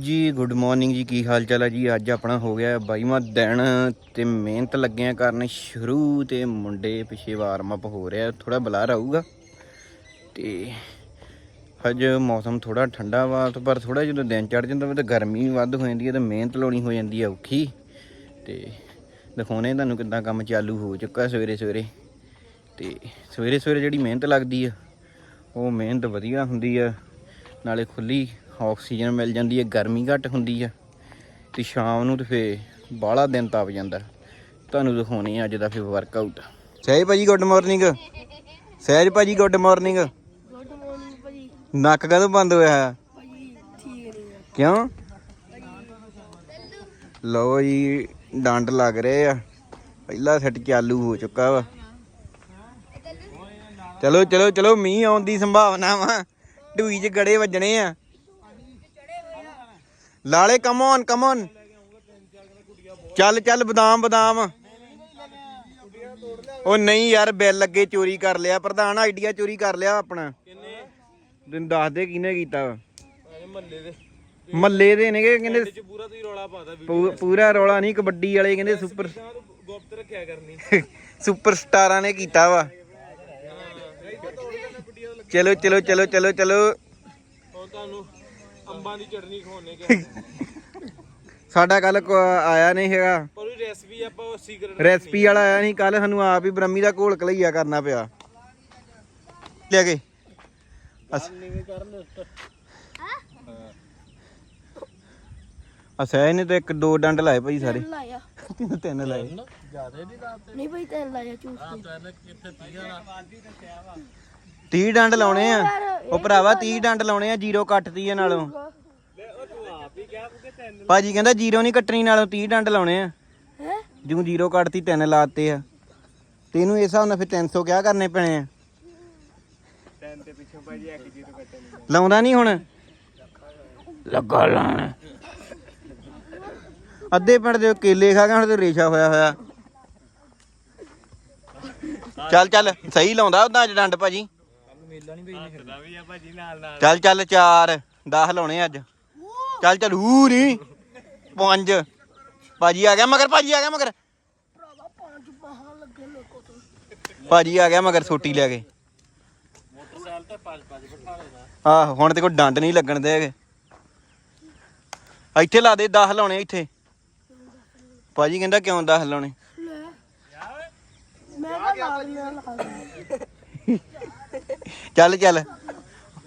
ਜੀ good morning ਜੀ, ਕੀ ਹਾਲ ਚਾਲ ਹੈ ਜੀ? ਅੱਜ ਆਪਣਾ ਹੋ ਗਿਆ 22ਵਾਂ ਦਿਨ ਤੇ ਮਿਹਨਤ ਲੱਗੇ ਆ ਕਰਨ ਸ਼ੁਰੂ ਤੇ ਮੁੰਡੇ ਪਿੱਛੇ ਵਾਰਮ ਅਪ ਹੋ ਰਿਹਾ ਥੋੜਾ ਬਲਾ ਆਊਗਾ ਤੇ ਅੱਜ ਮੌਸਮ ਥੋੜਾ ਠੰਡਾ ਵਾ, ਪਰ ਥੋੜਾ ਜਦੋਂ ਦਿਨ ਚੜ ਜਾਂਦਾ ਵਾ ਤੇ ਗਰਮੀ ਵੀ ਵੱਧ ਹੋ ਜਾਂਦੀ ਹੈ ਤੇ ਮਿਹਨਤ ਲਾਉਣੀ ਹੋ ਜਾਂਦੀ ਹੈ ਔਖੀ। ਤੇ ਦਿਖਾਉਣੇ ਤੁਹਾਨੂੰ ਕਿੱਦਾਂ ਕੰਮ ਚਾਲੂ ਹੋ ਚੁੱਕਾ ਸਵੇਰੇ ਸਵੇਰੇ ਤੇ ਸਵੇਰੇ ਸਵੇਰੇ ਜਿਹੜੀ ਮਿਹਨਤ ਲੱਗਦੀ ਆ, ਉਹ ਮਿਹਨਤ ਵਧੀਆ ਹੁੰਦੀ ਆ, ਨਾਲੇ ਖੁੱਲੀ ਆਕਸੀਜਨ ਮਿਲ ਜਾਂਦੀ ਹੈ ਗਰਮੀ ਘੱਟ ਹੁੰਦੀ ਆ ਤੇ ਸ਼ਾਮ ਨੂੰ ਤੇ ਫੇ ਬਾਹਲਾ ਦਿਨ ਤਪ ਜਾਂਦਾ। ਤੁਹਾਨੂੰ ਦਿਖਾਉਣੀ ਆ ਅੱਜ ਦਾ ਫੇ ਵਰਕਆਊਟ ਸਹਿਜ ਭਾਜੀ ਗੁੱਡ ਮਾਰਨਿੰਗ ਸਹਿਜ ਭਾਜੀ ਗੁੱਡ ਮਾਰਨਿੰਗ ਗੁੱਡ ਮਾਰਨਿੰਗ ਭਾਜੀ ਨੱਕ ਕਦੋਂ ਬੰਦ ਹੋਇਆ ਹੈ? ਭਾਜੀ ਠੀਕ ਨਹੀਂ ਆ ਕਿਉਂ? ਲਓ ਜੀ ਡੰਡ ਲੱਗ ਰਹੇ ਆ। ਪਹਿਲਾ ਸੈੱਟ ਚਾਲੂ ਹੋ ਚੁੱਕਾ ਵਾ। ਚਲੋ ਚਲੋ ਚਲੋ ਮੀਂਹ ਆਉਣ ਦੀ ਸੰਭਾਵਨਾ ਵਾ। ਢੂਈ 'ਚ ਗੜੇ ਵੱਜਣੇ ਆ। ਲਾਲੇ ਕਮ ਔਨ ਕਮ ਔਨ ਚੱਲ ਚੱਲ ਬਦਾਮ ਬਦਾਮ। ਉਹ ਨਹੀਂ ਯਾਰ ਬਿੱਲ ਲੱਗੇ ਚੋਰੀ ਕਰ ਲਿਆ ਪ੍ਰਧਾਨ ਆਈਡੀਆ ਚੋਰੀ ਕਰ ਲਿਆ ਆਪਣਾ। ਕਿੰਨੇ ਤੈਨੂੰ ਦੱਸ ਦੇ ਕਿਹਨੇ ਕੀਤਾ? ਦੇ ਮੱਲੇ ਦੇ ਨੇਗੇ ਕਹਿੰਦੇ ਪੂਰਾ ਤੁਸੀਂ ਰੌਲਾ ਪਾਦਾ ਪੂਰਾ ਰੌਲਾ ਨਹੀਂ ਕਬੱਡੀ ਵਾਲੇ ਕਹਿੰਦੇ ਸੁਪਰ ਗੁਪਤ ਰੱਖਿਆ ਕਰਨੀ। ਸੁਪਰ ਸਟਾਰਾਂ ਨੇ ਕੀਤਾ ਵਾ। ਚਲੋ ਚਲੋ ਚਲੋ ਚਲੋ ਚਲੋ। ਤੁਹਾਨੂੰ ਅੰਬਾਂ ਦੀ ਚਟਨੀ ਖਵਾਉਣੇ ਕਿ ਸਾਡਾ ਕੱਲ ਆਇਆ ਨਹੀਂ ਹੈਗਾ। ਪਰ ਉਹ ਰੈਸਪੀ ਆਪਾਂ ਉਹ ਸੀਕ੍ਰੇਟ ਰੈਸਪੀ ਵਾਲਾ ਆਇਆ ਨਹੀਂ ਕੱਲ ਸਾਨੂੰ ਆਪ ਹੀ ਬ੍ਰਹਮੀ ਦਾ ਘੋਲ ਕਲਈਆ ਕਰਨਾ ਪਿਆ। ਲੈ ਕੇ। ਅਸਾ ਇਹਨੇ ਤਾਂ ਇੱਕ ਦੋ ਡੰਡ ਲਾਏ ਭਾਈ ਸਾਰੇ। ਲਾਇਆ। ਤਿੰਨ ਤਿੰਨ? ਲਾਏ ਨਹੀਂ ਭਾਈ ਤੈਨੂੰ ਲਾਇਆ ਚੂਸ 30 ਡੰਡ ਲਾਉਣੇ ਆ। ਉਹ ਭਰਾਵਾ 30 ਡੰਡ ਲਾਉਣੇ ਆ ਜ਼ੀਰੋ ਕੱਟਦੀ ਆ ਨਾਲੋਂ। ਭਾਜੀ ਕਹਿੰਦਾ ਜ਼ੀਰੋ ਨਹੀਂ ਕੱਟਣੀ ਨਾਲੋਂ 30 ਡੰਡ ਲਾਉਣੇ ਆ। ਹੈ? ਜਿਉਂ ਜ਼ੀਰੋ ਕੱਟਤੀ ਤਿੰਨ ਲਾਤੇ ਆ। ਤੇ ਇਹਨੂੰ ਇਸ ਹਿਸਾਬ ਨਾਲ ਫਿਰ 300 ਕਿਆ ਕਰਨੇ ਪੈਣੇ ਆ? ਲਾਉਂਦਾ ਨਹੀਂ ਹੁਣ? ਲੱਗਾ ਲਾਣ ਅੱਧੇ ਪਿੰਡ ਦੇ ਕੇਲੇ ਖਾ ਕੇ ਹੁਣ ਤੇ ਰੇਸ਼ਾ ਹੋਇਆ ਹੋਇਆ। ਚੱਲ ਚੱਲ ਸਹੀ ਲਾਉਂਦਾ ਉਦਾਂ ਡੰਡ ਭਾਜੀ। ਚੱਲ ਚੱਲ 4 10 ਲਾਉਣੇ ਅੱਜ। ਚੱਲ ਚੱਲ ਹੂ ਨਹੀਂ 5 ਭਾਜੀ ਆ ਗਿਆ ਮਗਰ ਭਾਜੀ ਆ ਗਿਆ ਮਗਰ। ਭਰਾਵਾ ਪੰਜ ਬਾਹਾਂ ਲੱਗੇ ਲੋਕੋ ਤੋਂ ਭਾਜੀ ਆ ਗਿਆ ਮਗਰ ਸੋਟੀ ਲੈ ਕੇ। ਮੋਟਰਸਾਈਕਲ ਤੇ ਪੰਜ ਪੰਜ ਬਿਠਾ ਲੈਣਾ। ਆਹ ਹੁਣ ਤੇ ਕੋਈ ਡੰਡ ਨਹੀਂ ਲੱਗਣ ਦੇ ਹੈਗੇ। ਇੱਥੇ ਲਾ ਦੇ 10 ਲਾਉਣੇ ਇੱਥੇ। ਭਾਜੀ ਕਹਿੰਦਾ ਕਿਉਂ 10 ਲਾਉਣੇ? ਲੈ। ਮੈਂ ਤਾਂ ਲਾ ਲਿਆ ਲਾ ਲਿਆ। ਚੱਲ ਚੱਲ।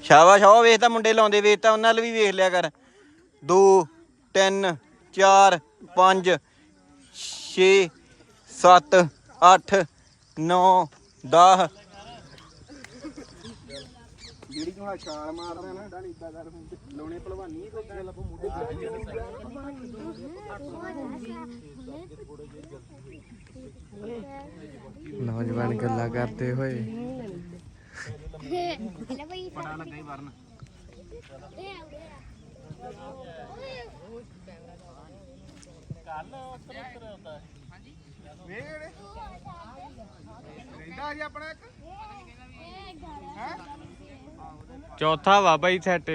ਸ਼ਾਬਾਸ਼ ਆਓ ਵੇਖ ਤਾਂ ਮੁੰਡੇ ਲਾਉਂਦੇ ਵੇਖ ਤਾਂ ਉਹਨਾਂ ਨਾਲ ਵੀ ਵੇਖ ਲਿਆ ਕਰ। 2 3 4 5 6 7 8 9 10 ਜਿਹੜੀ ਤੂੰ ਛਾਲ ਮਾਰਦਾ ਨਾ ਡਾਲ ਇਦਾਂ ਕਰ ਲਾਉਣੇ ਭਲਵਾਨੀ ਕੋਈ ਗੱਲ ਆਪਾਂ ਮੂਡੇ ਨੌਜਵਾਨ ਗੱਲਾਂ ਕਰਦੇ ਹੋਏ। ਪਤਾ ਲੱਗਾ ਹੀ ਵਰਨ ਚੌਥਾ ਵਾ ਬਾਈ ਸੈਟ।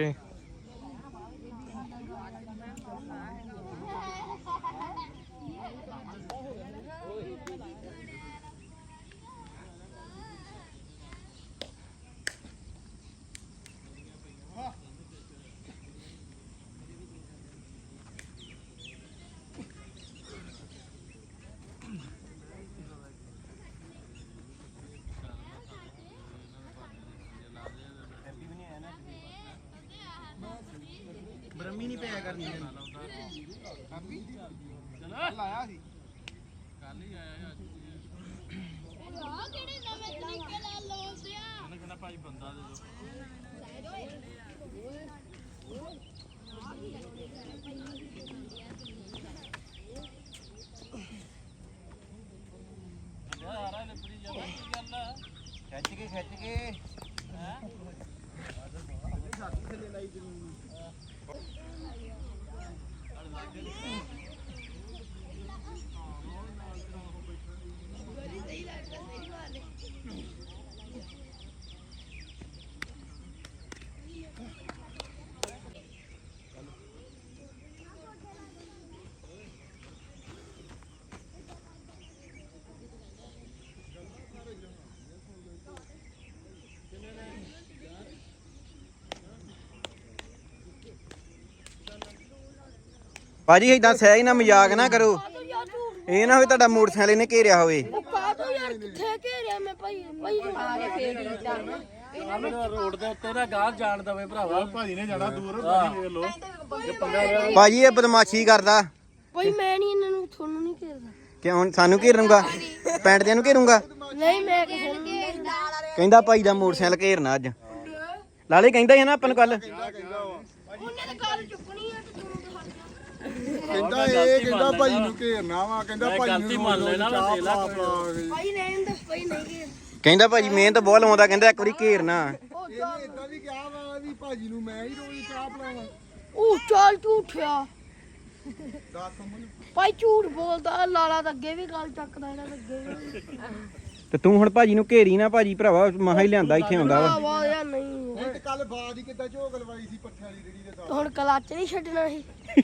ਬ੍ਰਹਮੀ ਨਹੀਂ ਪਿਆ ਕਰਨੀ। ਖਿੱਚ ਭਾਜੀ ਇਦਾਂ ਸਹਿਜ ਨਾ ਮਜ਼ਾਕ ਨਾ ਕਰੋ। ਇਹ ਨਾ ਹੋਵੇ ਤੁਹਾਡਾ ਮੋਟਰਸਾਈਕਲ ਇਹਨੇ ਘੇਰਿਆ ਹੋਵੇ। ਉਹ ਕਾ ਤੂੰ ਯਾਰ ਕਿੱਥੇ ਘੇਰਿਆ ਮੈਂ ਭਾਈ? ਭਾਈ ਤੂੰ ਆ ਕੇ ਫੇਰ ਰੋਡ ਦੇ ਉੱਤੇ ਨਾ ਗਾਹ ਜਾਣ ਦਵੇ ਭਰਾਵਾ। ਭਾਜੀ ਨੇ ਜਾਣਾ ਦੂਰ ਭਾਜੀ ਵੇਖ ਲੋ ਭਾਜੀ ਇਹ ਬਦਮਾਸ਼ੀ ਕਰਦਾ। ਭਾਈ ਮੈਂ ਨਹੀਂ ਇਹਨਾਂ ਨੂੰ ਤੁਹਾਨੂੰ ਨਹੀਂ ਘੇਰਦਾ। ਕਿਉਂ? ਸਾਨੂੰ ਘੇਰੂੰਗਾ ਪੈਂਟ ਦੇ ਨੂੰ ਘੇਰੂੰਗਾ? ਨਹੀਂ ਮੈਂ ਕਿਸੇ ਨੂੰ ਨਹੀਂ ਘੇਰਦਾ। ਕਹਿੰਦਾ ਭਾਈ ਦਾ ਮੋਟਰਸਾਈਕਲ ਘੇਰਨਾ ਅੱਜ। ਲਾਲੇ ਕਹਿੰਦਾ ਹੀ ਆ ਨਾ ਆਪਾਂ ਨੂੰ ਕੱਲ ਉਹਨੇ ਤਾਂ ਗੱਲ ਕਹਿੰਦਾ ਇਹ ਕਹਿੰਦਾ ਭਾਈ ਨੂੰ ਘੇਰਨਾ ਵਾ? ਕਹਿੰਦਾ ਭਾਈ ਗਲਤੀ ਨੂੰ ਮੰਨ ਲੈਣਾ ਵਾ, ਦੇ ਲਾ। ਭਾਈ ਨਹੀਂ ਦੱਸ ਭਾਈ ਨਹੀਂ ਘੇਰਦਾ ਕਹਿੰਦਾ ਭਾਜੀ ਮਿਹਨਤ ਬਹੁਤ ਲਾਉਂਦਾ ਕਹਿੰਦਾ ਇੱਕ ਵਾਰੀ ਘੇਰਨਾ ਇਹਨੇ ਇਦਾਂ ਵੀ ਕਿਹਾ ਵਾ ਵੀ ਭਾਜੀ ਨੂੰ ਮੈਂ ਹੀ ਰੋਜ਼ ਚਾਹ ਪਿਲਾਵਾਂ। ਉਹ ਚੱਲ ਝੂਠਿਆ ਦੱਸ ਭਾਈ ਝੂਠ ਬੋਲਦਾ ਲਾਲਾ ਤਾਂ ਅੱਗੇ ਵੀ ਗੱਲ ਚੱਕਦਾ ਇਹਨਾਂ ਦੇ ਅੱਗੇ ਵੀ ਤੇ ਤੂੰ ਹੁਣ ਭਾਜੀ ਨੂੰ ਘੇਰੀ ਨਾ ਭਾਜੀ ਭਰਾਵਾ ਮਹਾ ਹੀ ਲਿਆਂਦਾ ਇੱਥੇ ਆਉਂਦਾ ਵਾ। ਆਵਾ ਯਾਰ ਨਹੀਂ। ਹੁਣ ਤੇ ਕੱਲ ਬਾਦ ਹੀ ਕਿੱਦਾਂ ਝੋਕ ਲਵਾਈ ਸੀ ਪੱਠਿਆਂ ਵਾਲੀ ਰੇੜੀ ਦੇ ਸਾਹ ਹੁਣ ਕਲੱਚ ਨਹੀਂ ਛੱਡਣਾ ਸੀ। ਪੁੱਠਾ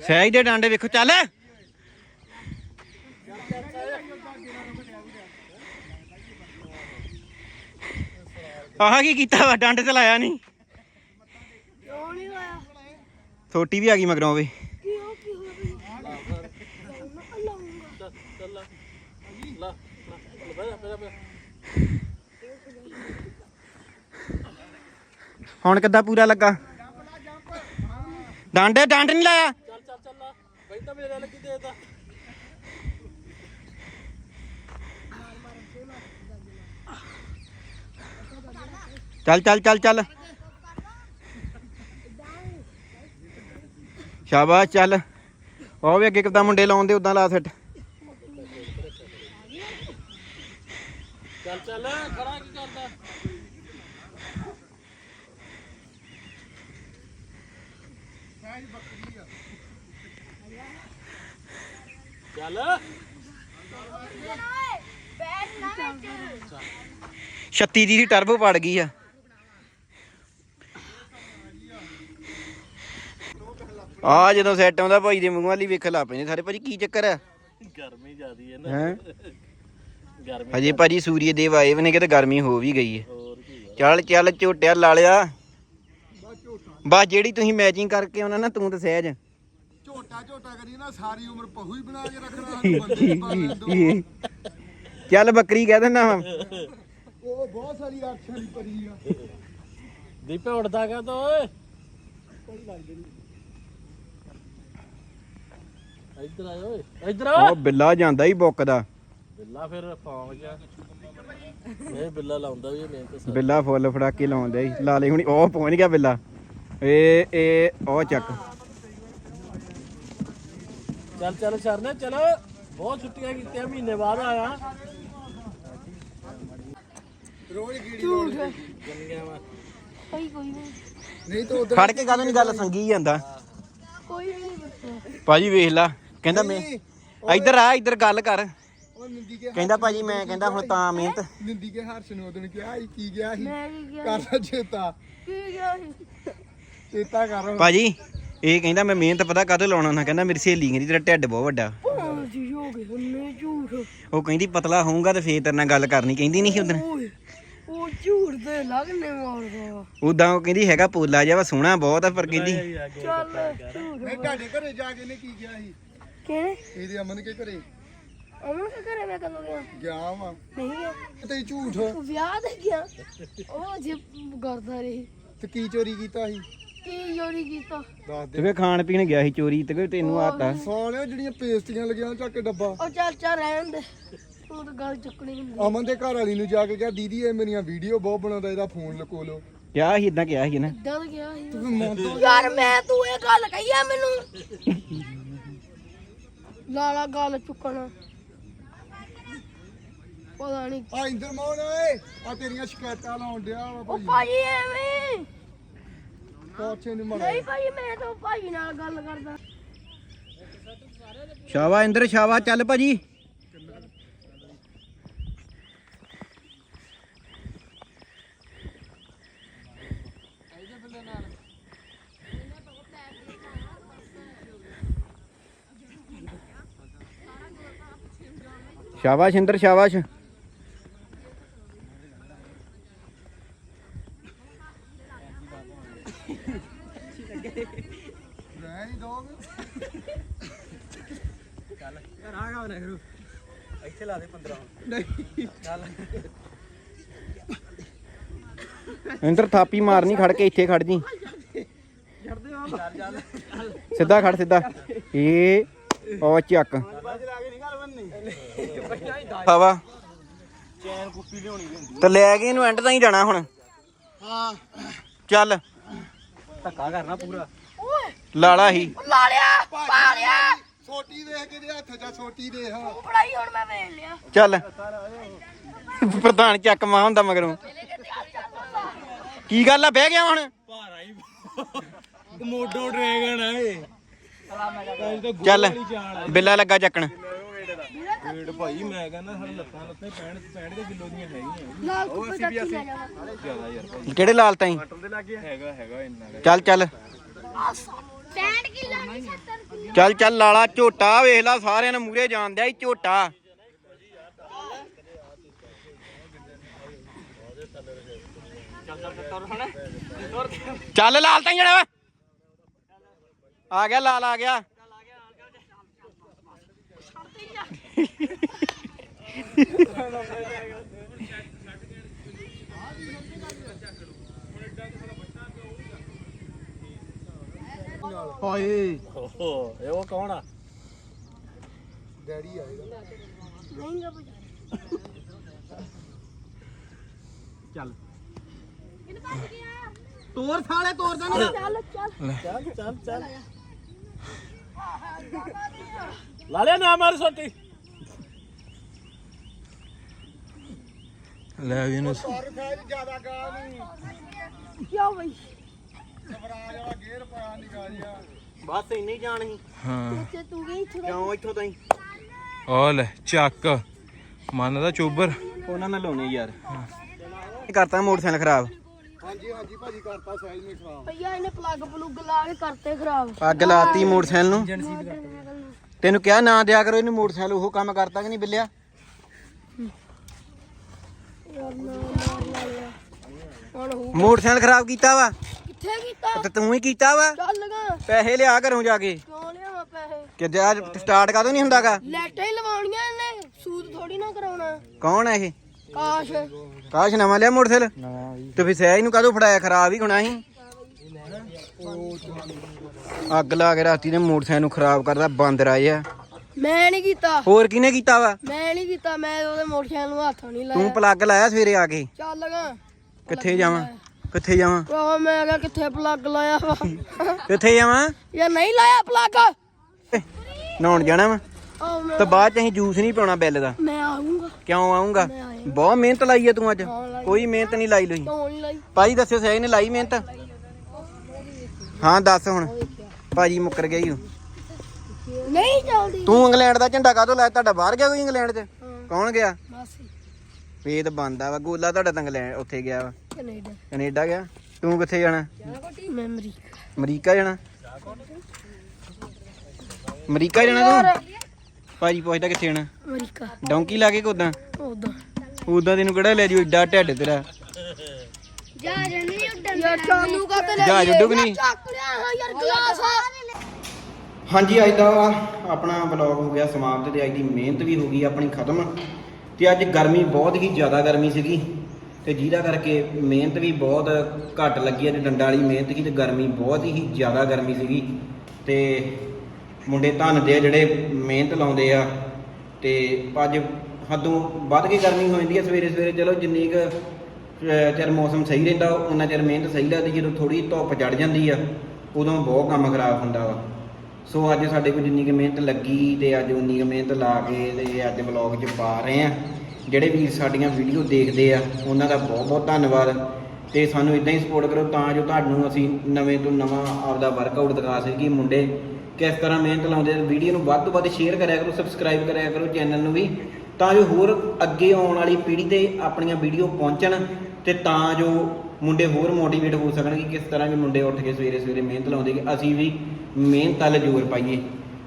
ਸਹਿਜ ਦੇ ਡਾਂਡੇ ਵੇਖੋ, ਚੱਲ। ਆਹ ਕੀ ਕੀਤਾ ਵਾ? ਡੰਡ ਤੇ ਲਾਇਆ ਨਹੀਂ ਕਿਉਂ ਨਹੀਂ ਲਾਇਆ ਛੋਟੀ ਵੀ ਆ ਗਈ ਮਗਰੋਂ ਵੇ। ਕੀ ਹੋ ਕੀ ਹੋ ਰਹੀ ਲਾਉਂਗਾ ਹੁਣ ਕਿੱਦਾਂ ਪੂਰਾ ਲੱਗਾ? ਡੰਡ ਡੰਡ ਨਹੀਂ ਲਾਇਆ? ਚੱਲ ਚੱਲ ਚੱਲ ਲਾ। ਬਈ ਤਾਂ ਮੇਰੇ ਨਾਲ ਕੀ ਦੇਦਾ ਚੱਲ ਚੱਲ ਚੱਲ ਚੱਲ। ਸ਼ਾਬਾਸ਼ ਚੱਲ। ਉਹ ਵੀ ਅੱਗੇ ਕਿੱਦਾਂ ਮੁੰਡੇ ਲਾਉਂਦੇ ਉਦਾਂ ਲਾ ਸੱਟ। ਚੱਲ ਚੱਲ ਖੜਾ ਕੀ ਕਰਦਾ? ਚੱਲ। 36 ਦੀ ਟਰਬੋ ਪੜ ਗਈ ਆ। ਆ ਜਦੋਂ ਸੈੱਟ ਆਉਂਦਾ ਭਾਈ ਦੇ ਮੂੰਹ ਵਾਲੀ ਵੇਖ ਲਾ ਪੈਂਦੇ ਸਾਰੇ ਭਾਜੀ ਕੀ ਚੱਕਰ ਆ? ਗਰਮੀ ਜ਼ਿਆਦੀ ਹੈ ਨਾ। ਹੈ? ਗਰਮੀ ਹਜੇ ਭਾਜੀ ਸੂਰਜ ਦੇਵ ਆਏ ਵੀ ਨੇ ਕਿਤੇ ਗਰਮੀ ਹੋ ਵੀ ਗਈ ਹੈ। ਹੋਰ ਕੀ ਆ। ਚੱਲ ਚੱਲ ਝੋਟਿਆ ਲਾਲਿਆ ਬਸ ਜਿਹੜੀ ਤੁਸੀਂ ਮੈਚਿੰਗ ਕਰਕੇ ਆਉਣਾ ਨਾ ਤੂੰ ਤੇ ਸਹਿਜ। ਝੋਟਾ ਝੋਟਾ ਕਰੀ ਨਾ ਸਾਰੀ ਉਮਰ ਪਹੂ ਹੀ ਬਣਾ ਕੇ ਰੱਖਣਾ ਸਾਨੂੰ ਬੰਦੇ ਹੀ ਬਣਾ ਦੋ। ਚੱਲ ਬੱਕਰੀ ਕਹਿ ਦਿੰਦਾ ਵਾ। ਉਹ ਬਹੁਤ ਸਾਰੀ ਆਖਾਂ ਦੀ ਪਰੀ ਆ। ਦੀਪੇ ਉੱਡਦਾ ਕਾ ਤੋ? ਓਏ ਇੱਧਰ ਆ ਓਏ ਇੱਧਰ ਆ। ਉਹ ਬਿੱਲਾ ਜਾਂਦਾ ਹੀ ਬੁੱਕਦਾ ਬਿੱਲਾ ਫਿਰ ਫੌਂ ਗਿਆ। ਇਹ ਬਿੱਲਾ ਲਾਉਂਦਾ ਵੀ ਮਿਹਨਤ ਸਾਰੀ। ਬਿੱਲਾ ਫੁੱਲ ਫੜਾ ਕੇ ਲਾਉਂਦਾ ਹੀ। ਲਾਲੇ ਹੁਣੀ ਉਹ ਪਹੁੰਚ ਗਿਆ ਬਿੱਲਾ। ਏ ਏ ਉਹ ਚੱਕ। ਚੱਲ ਚੱਲ ਸ਼ਰਨੇ ਚਲੋ। ਬਹੁਤ ਛੁੱਟੀਆਂ ਕੀਤੀਆਂ ਮਹੀਨੇ ਬਾਅਦ ਆਇਆ। ਰੋਜ਼ ਗੀੜੀ ਝੂਠ। ਜੰਗਿਆ ਵਾ ਭਾਈ ਕੋਈ ਨਹੀਂ। ਨਹੀਂ ਤਾਂ ਉਧਰ ਖੜ ਕੇ ਗੱਲ ਨਹੀਂ ਗੱਲ ਸੰਗੀ ਜਾਂਦਾ। ਕੋਈ ਵੀ ਨਹੀਂ ਬੱਚਾ ਭਾਜੀ ਵੇਖ ਲਾ। ਕਹਿੰਦਾ ਮੈਂ ਇੱਧਰ ਆ ਇੱਧਰ ਗੱਲ ਕਰ। ਉਹ ਨਿੰਦੀ ਕੇ ਕਹਿੰਦਾ ਭਾਜੀ ਮੈਂ ਕਹਿੰਦਾ ਹੁਣ ਤਾਂ ਮਿਹਨਤ। ਨਿੰਦੀ ਕੇ ਹਰਸ਼ ਨੂੰ ਉਹਦਨ ਕਿਹਾ ਕੀ ਗਿਆ ਸੀ? ਮੈਂ ਕੀ ਗਿਆ ਚੇਤਾ। ਕੀ ਗਿਆ ਸੀ? ਚੇਤਾ ਕਰ ਭਾਜੀ ਇਹ ਕਹਿੰਦਾ ਮੈਂ ਮਿਹਨਤ ਪਤਾ ਕਾਹਦੋਂ ਲਾਉਣਾ ਨਾ ਕਹਿੰਦਾ ਮੇਰੀ ਸਹੇਲੀ ਕਹਿੰਦੀ ਤੇਰਾ ਢਿੱਡ ਬਹੁਤ ਵੱਡਾ। ਉਹ ਜੀ ਹੋ ਗਏ ਉਹਨੇ ਝੂਠ। ਉਹ ਕਹਿੰਦੀ ਪਤਲਾ ਹੋਊਗਾ ਤੇ ਫੇਰ ਤੇਰੇ ਨਾਲ ਗੱਲ ਕਰਨੀ ਕਹਿੰਦੀ ਨਹੀਂ ਸੀ ਉਦੋਂ ਓਏ ਉਹ ਝੂਠ ਦੇ ਲੱਗਨੇ ਮਾਰਦਾ ਵਾ। ਉਦਾਂ ਉਹ ਕਹਿੰਦੀ ਹੈਗਾ ਪੋਲਾ ਜਿਹਾ ਵਾ ਸੋਹਣਾ ਬਹੁਤ ਆ ਪਰ ਕਹਿੰਦੀ ਚੱਲ ਝੂਠ। ਨਹੀਂ ਤੁਹਾਡੇ ਘਰੇ ਜਾ ਕੇ ਨੇ ਕੀ ਗਿਆ ਸੀ? ਕਿਹਨੇ ਇਹਦੇ ਅਮਨ ਕੇ ਘਰੇ। ਅਮਨ ਕੇ ਘਰੇ ਮੈਂ ਕਦੋਂ ਗਿਆ? ਗਿਆ ਵਾ। ਨਹੀਂ ਗਿਆ। ਤੇ ਝੂਠ। ਤੂੰ ਵਿਆਹ ਤੇ ਗਿਆ। ਉਹ ਜੇ ਕਰਦਾ ਰਹੀ ਤੇ ਕੀ ਚੋਰੀ ਕੀਤਾ ਸੀ? ਕੀ ਯੋਰੀ ਕੀਤਾ? ਦੱਸ ਦੇ। ਤੇ ਖਾਣ ਪੀਣ ਗਿਆ ਸੀ ਚੋਰੀ ਤੇ ਤੈਨੂੰ ਆਤਾ। ਸਾਲਿਆ ਜਿਹੜੀਆਂ ਪੇਸਟੀਆਂ ਲੱਗੀਆਂ ਚੱਕ ਕੇ ਡੱਬਾ। ਉਹ ਚੱਲ ਚੱਲ ਰਹਿਣ ਦੇ। ਤੂੰ ਤਾਂ ਗੱਲ ਚੁੱਕਣੀ ਹੁੰਦੀ ਅਮਨ ਦੇ ਘਰ ਵਾਲੀ ਨੂੰ ਜਾ ਕੇ ਕਿਹਾ ਦੀਦੀ ਇਹ ਮੇਰੀਆਂ ਵੀਡੀਓ ਬਹੁਤ ਬਣਾਉਂਦਾ ਇਹਦਾ ਫੋਨ ਲਕੋ ਲਓ। ਕਿਹਾ ਸੀ ਇਦਾਂ ਕਿਹਾ ਸੀ ਨਾ। ਇਦਾਂ ਗਿਆ ਸੀ। ਤੂੰ ਮੌਤ ਯਾਰ ਮੈਂ ਤੂੰ ਇਹ ਗੱਲ ਕਹੀ ਆ ਮੈਨੂੰ। ਲਾਲਾ ਗੱਲ ਚੁੱਕਣਾ। ਪਤਾ ਨਹੀਂ ਆ ਇੰਦਰ ਮੋਹਨ ਓਏ ਆ ਤੇਰੀਆਂ ਸ਼ਿਕਾਇਤਾਂ ਲਾਉਣ ਡਿਆ ਵਾ ਉਹ ਭਾਈ। ਭਾਜੀ ਐਵੇਂ। ਪਹੁੰਚੇ ਨਹੀਂ ਮੜਾ ਨਹੀਂ ਭਾਜੀ ਮੈਂ ਤਾਂ ਭਾਜੀ ਨਾਲ ਗੱਲ ਕਰਦਾ। ਸ਼ਾਵਾ ਇੰਦਰ ਸ਼ਾਵਾ ਚੱਲ ਭਾਜੀ। ਸ਼ਾਬਾਸ਼ ਇੰਦਰ ਸ਼ਾਬਾਸ਼ ਰਹਿ ਨਹੀਂ ਦੋਗੇ ਇੰਦਰ ਥਾਪੀ ਮਾਰਨੀ ਖੜ ਕੇ ਇੱਥੇ ਖੜ ਜੀ। ਸਿੱਧਾ ਖੜ ਸਿੱਧਾ। ਏ ਉਹ ਚੱਕ। ਹਵਾ ਚੈਨ ਕੁੱਪੀ ਲਿਆਉਣੀ ਹੁੰਦੀ ਤੇ ਲੈ ਕੇ ਇਹਨੂੰ ਐਂਡ ਤਾਂ ਹੀ ਜਾਣਾ ਹੁਣ। ਹਾਂ। ਚੱਲ। ਧੱਕਾ ਕਰਨਾ ਪੂਰਾ। ਲਾਲਾ ਹੀ। ਲਾ ਲਿਆ ਪਾ ਲਿਆ ਛੋਟੀ ਦੇਖ ਕੇ ਦੇ ਹੱਥ 'ਚ ਛੋਟੀ ਦੇ ਹਾਂ ਪੜਾਈ ਹੁਣ ਮੈਂ ਵੇਖ ਲਿਆ। ਚੱਲ। ਪ੍ਰਧਾਨ ਚੱਕ ਮਾਂ ਹੁੰਦਾ ਮਗਰੋਂ। ਕੀ ਗੱਲ ਆ ਬਹਿ ਗਿਆ ਹੁਣ? ਭਾਰਾ ਹੀ ਮੋਡੋ ਡਰੈਗਨ ਆ ਇਹ। ਚੱਲ ਬਿੱਲਾ ਲੱਗਾ ਚੱਕਣ। ਵੇਟ ਭਾਈ ਮੈਂ ਕਹਿੰਦਾ ਸਾਡੇ ਲੱਤਾਂ ਲੱਤਾਂ 65 65 ਕਿਲੋ ਦੀਆਂ ਹੈਗੀਆਂ। ਕੁੱਪੇ ਚੱਕੀ ਲੈ ਜਾਣਾ ਜ਼ਿਆਦਾ ਯਾਰ ਕਿਹੜੇ ਲਾਲ ਤਾਈ? ਦੇ ਲੱਗੇ ਹੈਗਾ ਹੈਗਾ ਇੰਨਾ। ਚੱਲ ਚੱਲ। 65 ਕਿਲੋ ਨਹੀਂ 70 ਕਿਲੋ ਚੱਲ ਚੱਲ, ਲਾਲਾ ਝੋਟਾ, ਵੇਖ ਲਾ, ਸਾਰਿਆਂ ਨੂੰ ਮੂਰੇ ਜਾਣਦਿਆ ਈ ਝੋਟਾ। ਚੱਲ, ਲਾਲ ਤਾਈ ਜਣਾ ਆ ਗਿਆ, ਲਾਲ ਆ ਗਿਆ। ਹਾਏ। ਓਹੋ ਇਹ ਉਹ ਕੌਣ ਆ? ਡੈਡੀ ਆਏਗਾ ਨਹੀਂ ਗਾ ਚੱਲ। ਇਹਨੂੰ ਭੱਜ ਗਿਆ ਤੋਰ ਸਾਲੇ ਤੋਰ ਦਾ ਚੱਲ ਚੱਲ। ਚੱਲ ਚੱਲ ਚੱਲ। ਲਾ ਲਿਆ ਨਾ ਮਾਰ ਸੋਟੀ। ਲੈ ਵੀ ਇਹਨੂੰ ਫੈਜ ਜ਼ਿਆਦਾ ਗਾ ਨਹੀਂ। ਕਿਉਂ ਬਈ? ਸਵਰਾਜ ਵਾਲਾ ਗੇਅਰ ਪਾਇਆ ਨਿਕਾ ਜਿਆ। ਬਸ ਇੰਨੀ ਜਾਣ ਸੀ। ਹਾਂ। ਤੇ ਤੂੰ ਗਈ ਇੱਥੇ ਕਿਉਂ ਇੱਥੋਂ ਤਾਈ? ਉਹ ਲੈ ਚੱਕ। ਮਨ ਦਾ ਚੋਬਰ। ਉਹਨਾਂ ਨਾਲ ਲਾਉਣੇ ਯਾਰ। ਇਹ ਕਰਤਾ ਮੋਟਰਸਾਈਕਲ ਖਰਾਬ। ਹਾਂਜੀ ਹਾਂਜੀ ਭਾਜੀ ਕਰਤਾ ਸਾਈਜ਼ ਨਹੀਂ ਖਰਾਬ। ਭਈਆ ਇਹਨੇ ਪਲੱਗ ਪਲੁੱਗ ਲਾ ਕੇ ਕਰਤੇ ਖਰਾਬ। ਅੱਗ ਲਾਤੀ ਮੋਟਰਸਾਈਕਲ ਨੂੰ। ਤੈਨੂੰ ਕਿਹਾ ਨਾ ਦਿਆ ਕਰੋ ਇਹਨੂੰ ਮੋਟਰਸਾਈਕਲ ਉਹ ਕੰਮ ਕਰਤਾ ਕਿ ਨਹੀਂ ਬਿੱਲਿਆ? ਹੋ ਮੋਟਰਸਾਈਕਲ ਖਰਾਬ ਕੀਤਾ ਵਾ। ਕਿੱਥੇ ਕੀਤਾ? ਤੇ ਤੂੰ ਹੀ ਕੀਤਾ ਵਾ? ਚੱਲ ਗਾ। ਪੈਸੇ ਲਿਆ ਘਰੋਂ ਜਾ ਕੇ। ਕਿਉਂ ਲਿਆਵਾਂ ਪੈਸੇ? ਕਿ ਜਾ ਸਟਾਰਟ ਕਾਦੋਂ ਨਹੀਂ ਹੁੰਦਾਗਾ? ਲੈਟਾਂ ਹੀ ਲਵਾਉਣੀਆਂ ਇਹਨੇ। ਸੂਦ ਥੋੜੀ ਨਾ ਕਰਾਉਣਾ। ਕੌਣ ਹੈ ਇਹ? ਕਾਸ਼। ਕਾਸ਼ ਨਵਾਂ ਲਿਆ ਮੋਟਰਸਾਈਕਲ? ਤੇ ਫਿਰ ਸਹਿਜ ਨੂੰ ਕਦੋਂ ਫੜਾਇਆ? ਖਰਾਬ ਹੀ ਹੋਣਾ ਸੀ। ਅੱਗ ਲਾ ਕੇ ਰਾਤੀ ਨੇ ਮੋਟਰਸਾਈਕਲ ਨੂੰ ਖਰਾਬ ਕਰਦਾ ਬਾਂਦਰ ਆਏ ਆ। ਮੈਂ ਨਹੀਂ ਕੀਤਾ। ਹੋਰ ਕਿਹਨੇ ਕੀਤਾ ਵਾ? ਮੈਂ ਨਹੀਂ ਕੀਤਾ। ਮੈਂ ਉਹਦੇ ਮੋਟਰਸਾਈਕਲ ਨੂੰ ਹੱਥ ਨਹੀਂ ਲਾਇਆ। ਤੂੰ ਪਲੱਗ ਲਾਇਆ ਸਵੇਰੇ ਆ ਕੇ। ਚੱਲ ਗਾ। ਕਿੱਥੇ ਜਾਵਾਂ? ਕਿੱਥੇ ਜਾਵਾਂ? ਭਰਾ ਮੈਂ ਕਿਹਾ ਕਿੱਥੇ ਪਲੱਗ ਲਾਇਆ ਵਾ? ਕਿੱਥੇ ਜਾਵਾਂ? ਯਾਰ ਨਹੀਂ ਲਾਇਆ ਪਲੱਗ ਨਹਾਉਣ ਜਾਣਾ ਵਾ? ਆਹ ਮੈਂ ਤਾਂ ਬਾਅਦ ਚ ਅਸੀਂ ਜੂਸ ਨਹੀਂ ਪਿਉਣਾ ਬਿੱਲ ਦਾ। ਮੈਂ ਆਉਂਗਾ ਕਿਉਂ ਆਉਂਗਾ ਬਹੁਤ ਮਿਹਨਤ ਲਾਈ ਹੈ ਤੂੰ ਅੱਜ। ਕੋਈ ਮਿਹਨਤ ਨਹੀਂ ਲਾਈ ਲਈ ਕਿਉਂ ਨਹੀਂ ਲਾਈ? ਭਾਈ ਦੱਸਿਓ ਸਹਿਜ ਨੇ ਲਾਈ ਮਿਹਨਤ? ਹਾਂ ਦੱਸ ਹੁਣ। ਭਾਜੀ ਮੁੱਕਰ ਗਿਆ ਈ ਓ। ਨਹੀਂ ਚੱਲਦੀ। ਤੂੰ ਇੰਗਲੈਂਡ ਦਾ ਝੰਡਾ ਕਾਹਤੋਂ ਲਾਇਆ? ਤੁਹਾਡਾ ਬਾਹਰ ਗਿਆ ਕੋਈ ਇੰਗਲੈਂਡ 'ਚ? ਹਾਂ। ਕੌਣ ਗਿਆ? ਮਾਸੀ। ਵੇਦ ਬੰਦਾ ਵਾ ਗੋਲਾ ਤੁਹਾਡਾ ਤਾਂ ਇੰਗਲੈਂਡ ਉੱਥੇ ਗਿਆ ਵਾ। ਕੈਨੇਡਾ। ਕੈਨੇਡਾ ਗਿਆ? ਤੂੰ ਕਿੱਥੇ ਜਾਣਾ? Memory America. ਜਾਣਾ? ਅਮਰੀਕਾ ਜਾਣਾ ਤੂੰ? ਭਾਜੀ ਪੁੱਛਦਾ ਕਿੱਥੇ ਜਾਣਾ? ਅਮਰੀਕਾ। ਡੌਂਕੀ ਲਾ ਕੇ ਕੋਦਾਂ ਉਦਾਂ ਉਦਾਂ ਤੈਨੂੰ ਕਿਹੜਾ ਲੈ ਜੂ ਏਡਾ ਢਿੱਡ ਤੇਰਾ। ਜਹਾਜ਼ ਨਹੀਂ ਉੱਡਣ ਯਾਰ ਚਾਲੂ ਕਰ ਲੈ ਜਹਾਜ਼ ਉੱਡੂ ਕਿ ਨਹੀਂ? ਚੱਕ ਲਿਆ ਹਾਂ ਯਾਰ ਗਲਾਸ ਹਾਂਜੀ ਅੱਜ ਦਾ ਆਪਣਾ ਵਲੌਗ ਹੋ ਗਿਆ ਸਮਾਪਤ ਤੇ ਅੱਜ ਦੀ ਮਿਹਨਤ ਵੀ ਹੋ ਗਈ ਆਪਣੀ ਖਤਮ। ਤੇ ਅੱਜ ਗਰਮੀ ਬਹੁਤ ਹੀ ਜ਼ਿਆਦਾ ਗਰਮੀ ਸੀਗੀ। ਤੇ ਜਿਹਦਾ ਕਰਕੇ ਮਿਹਨਤ ਵੀ ਬਹੁਤ ਘੱਟ ਲੱਗੀ ਹੈ ਤੇ ਡੰਡਾ ਵਾਲੀ ਮਿਹਨਤ ਕੀ ਤੇ ਗਰਮੀ ਬਹੁਤ ਹੀ ਜ਼ਿਆਦਾ ਗਰਮੀ ਸੀਗੀ। ਤੇ ਮੁੰਡੇ ਧੰਨਦੇ ਆ ਜਿਹੜੇ ਮਿਹਨਤ ਲਾਉਂਦੇ ਆ ਤੇ ਅੱਜ ਹੱਦੋਂ ਵੱਧ ਕੇ ਗਰਮੀ ਹੋ ਜਾਂਦੀ ਹੈ ਸਵੇਰੇ ਸਵੇਰੇ। ਚਲੋ ਜਿੰਨੀ ਕੁ ਚਿਰ ਮੌਸਮ ਸਹੀ ਰਹਿੰਦਾ ਉਹਨਾਂ ਚਿਰ ਮਿਹਨਤ ਸਹੀ ਲੱਗਦੀ, ਜਦੋਂ ਥੋੜੀ ਧੁੱਪ ਚੜ ਜਾਂਦੀ ਆ, ਉਦੋਂ ਬਹੁਤ ਕੰਮ ਖਰਾਬ ਹੁੰਦਾ ਵਾ। ਸੋ ਅੱਜ ਸਾਡੇ ਕੋਲ ਜਿੰਨੀ ਕੁ ਮਿਹਨਤ ਲੱਗੀ ਤੇ ਅੱਜ ਉਨੀ ਕੁ ਮਿਹਨਤ ਲਾ ਕੇ ਤੇ ਅੱਜ ਵਲੌਗ 'ਚ ਪਾ ਰਹੇ ਆ। ਜਿਹੜੇ ਵੀਰ ਸਾਡੀਆਂ ਵੀਡੀਓ ਦੇਖਦੇ ਆ, ਉਹਨਾਂ ਦਾ ਬਹੁਤ ਬਹੁਤ ਧੰਨਵਾਦ। ਤੇ ਸਾਨੂੰ ਇਦਾਂ ਹੀ ਸਪੋਰਟ ਕਰੋ, ਤਾਂ ਜੋ ਤੁਹਾਨੂੰ ਅਸੀਂ ਨਵੇਂ ਤੋਂ ਨਵਾਂ ਆਪਦਾ ਵਰਕਆਊਟ ਦਿਖਾ ਸਕੀਏ ਮੁੰਡੇ। ਕਿਸ ਤਰ੍ਹਾਂ ਮਿਹਨਤ ਲਾਉਂਦੇ ਆ ਵੀਡੀਓ ਨੂੰ ਵੱਧ ਤੋਂ ਵੱਧ ਸ਼ੇਅਰ ਕਰਿਆ ਕਰੋ ਸਬਸਕ੍ਰਾਈਬ ਕਰਿਆ ਕਰੋ ਚੈਨਲ ਨੂੰ ਵੀ। ਤਾਂ ਜੋ ਹੋਰ ਅੱਗੇ ਆਉਣ ਵਾਲੀ ਪੀੜ੍ਹੀ ਤੇ ਆਪਣੀਆਂ ਵੀਡੀਓ ਪਹੁੰਚਣ, ਤੇ ਤਾਂ ਜੋ ਮੁੰਡੇ ਹੋਰ ਮੋਟੀਵੇਟ ਹੋ ਸਕਣ ਕਿ ਕਿਸ ਤਰ੍ਹਾਂ ਵੀ ਮੁੰਡੇ ਉੱਠ ਕੇ ਸਵੇਰੇ ਸਵੇਰੇ ਮਿਹਨਤ ਲਾਉਂਦੇ ਕਿ ਅਸੀਂ ਵੀ ਮਿਹਨਤ ਵੱਲ ਜ਼ੋਰ ਪਾਈਏ।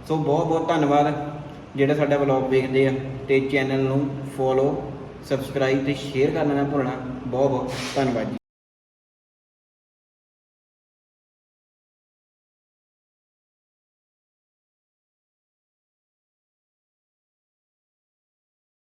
ਸੋ ਬਹੁਤ ਬਹੁਤ ਧੰਨਵਾਦ। ਜਿਹੜਾ ਸਾਡਾ ਵਲੌਗ ਵੇਖਦੇ ਆ, ਤੇ ਚੈਨਲ ਨੂੰ ਫੋਲੋ ਸਬਸਕ੍ਰਾਈਬ ਤੇ ਸ਼ੇਅਰ ਕਰਨਾ ਨਾ ਭੁੱਲਣਾ। ਬਹੁਤ ਬਹੁਤ ਧੰਨਵਾਦ ਜੀ।